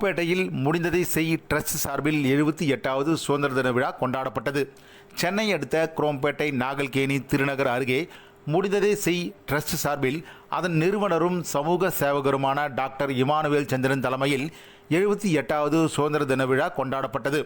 குரோம்பேட்டையில் முடிந்ததை செய் ட்ரஸ்ட் சார்பில் எழுபத்தி எட்டாவது சுதந்திர தின விழா கொண்டாடப்பட்டது. சென்னை அடுத்த குரோம்பேட்டை நாகல்கேணி திருநகர் அருகே முடிந்ததை செய் ட்ரஸ்ட் சார்பில் அதன் நிறுவனரும் சமூக சேவகருமான டாக்டர் இமானுவேல் சந்திரன் தலைமையில் எழுபத்தி எட்டாவது சுதந்திர தின விழா கொண்டாடப்பட்டது.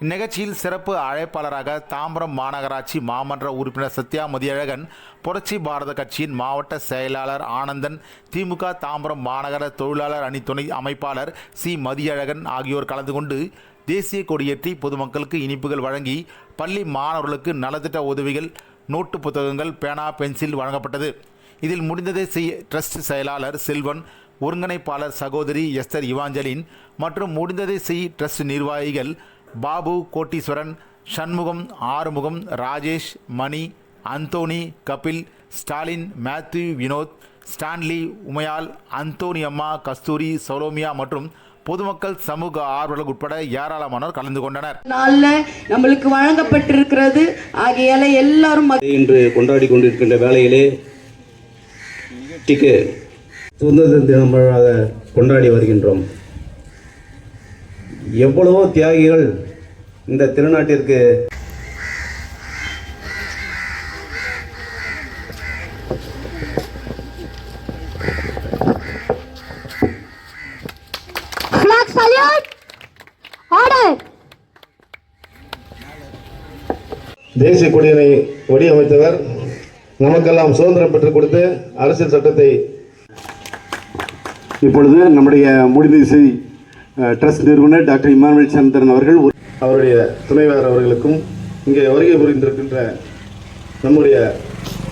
இந்நிகழ்ச்சியில் சிறப்பு அழைப்பாளராக தாம்பரம் மாநகராட்சி மாமன்ற உறுப்பினர் சத்யா மதியழகன் புரட்சி பாரத கட்சியின் மாவட்ட செயலாளர் ஆனந்தன் திமுக தாம்பரம் மாநகர தொழிலாளர் அணி துணை அமைப்பாளர் சி. மதியழகன் ஆகியோர் கலந்து கொண்டு தேசிய கொடியேற்றி பொதுமக்களுக்கு இனிப்புகள் வழங்கி பள்ளி மாணவர்களுக்கு நலத்திட்ட உதவிகள் நோட்டு புத்தகங்கள் பேனா பென்சில் வழங்கப்பட்டது. இதில் முடிந்ததை செய் ட்ரஸ்ட் செயலாளர் செல்வன் ஒருங்கிணைப்பாளர் சகோதரி எஸ்தர் இவாஞ்சலின் மற்றும் முடிந்ததை செய் ட்ரஸ்ட் நிர்வாகிகள் Babu Kotteeswaran Shanmugam Arumugam Rajesh Mani Anthony Kapil Stalin Mathew Vinod Stanley Umayal Anthony அம்மா கஸ்தூரி சௌலோமியா மற்றும் பொதுமக்கள் சமூக ஆர்வலர்கள் உட்பட ஏராளமானோர் கலந்து கொண்டனர். நாள்ல நம்மளுக்கு வழங்கப்பட்டிருக்கிறது. ஆகையால எல்லாரும் இன்று கொண்டாடி கொண்டிருக்கின்ற வேளையிலே சுதந்திர தினமாக கொண்டாடி வருகின்றோம். எவ்வளவோ தியாகிகள் இந்த திருநாட்டிற்கு! தேசிய கொடியினை வடிவமைத்தவர் நமக்கெல்லாம் சுதந்திரம் பெற்றுக் கொடுத்து அரசியல் சட்டத்தை இப்பொழுது நம்முடைய முடிதிசை ட்ரஸ்ட் நிறுவனர் டாக்டர் இமானுவேல் சந்திரன் அவர்கள் அவருடைய துணைவர் அவர்களுக்கும் இங்கே வருகை புரிந்திருக்கின்ற நம்முடைய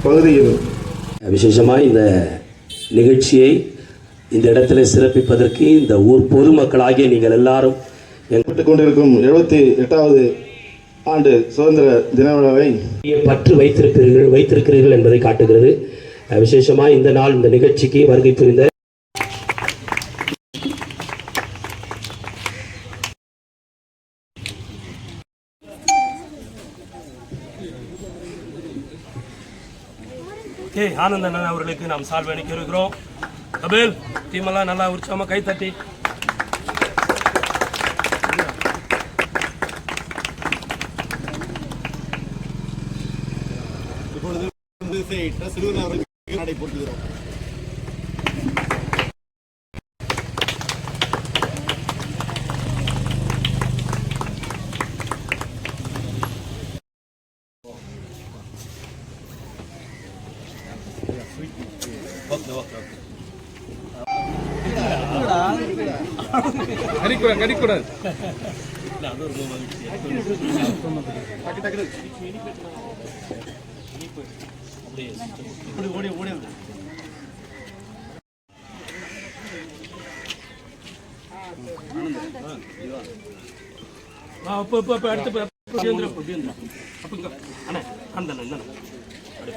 பகுதியின் விசேஷமாக இந்த நிகழ்ச்சியை இந்த இடத்துல சிறப்பிப்பதற்கு இந்த ஊர் பொதுமக்களாகிய நீங்கள் எல்லாரும் எங்கள் பெற்றுக் கொண்டிருக்கும் எழுபத்தி எட்டாவது ஆண்டு சுதந்திர தின விழாவை பற்று வைத்திருக்கிறீர்கள் வைத்திருக்கிறீர்கள் என்பதை காட்டுகிறது. விசேஷமாக இந்த நாள் இந்த நிகழ்ச்சிக்கு வருகை புரிந்த கே ஆனந்தன் அவர்களுக்கு நாம் சால்வை அனுப்பியிருக்கிறோம் கபில் டீமெல்லாம் நல்லா உற்சாகமாக கை தட்டி ஆ இப்போ இப்போ இப்போ அடுத்து இப்போ இப்போ சேர்ந்துரு இப்போ சேர்ந்துரு அப்போ இங்கே அண்ணே அந்த அப்படியே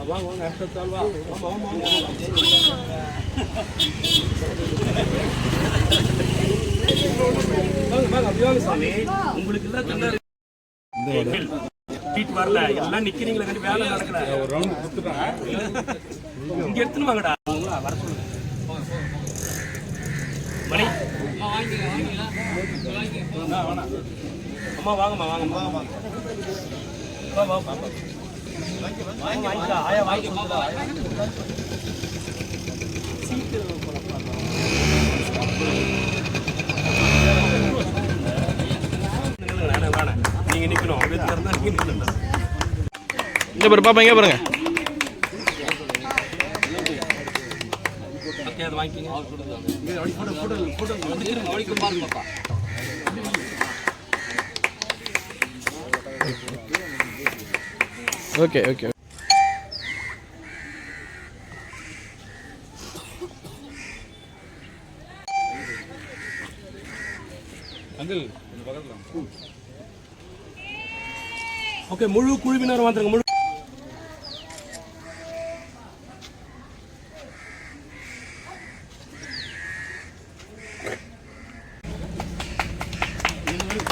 வாங்க வாங்க வாங்க சாமி உங்களுக்கு எல்லாம் வரல எல்லாம் நிக்கிறீங்களா வேலை நடக்கல ஒரு ரவுண்ட் இங்க எடுத்துன்னு வாங்கடா. வர சொல்லுங்க மணி. அம்மா வாங்கம்மா வாங்கம்மா. வா வாங்க பாப்பா வாங்கிக்கா ஆயா வாங்கி நீங்க நிக்கணும். அப்படியே நீங்க பாரு பாப்பா எங்க பாருங்க. ஓகே அதை வாங்கிக்கோங்க. Okay okay. ஓகே முழு குழுவினர் வந்துருங்க முழு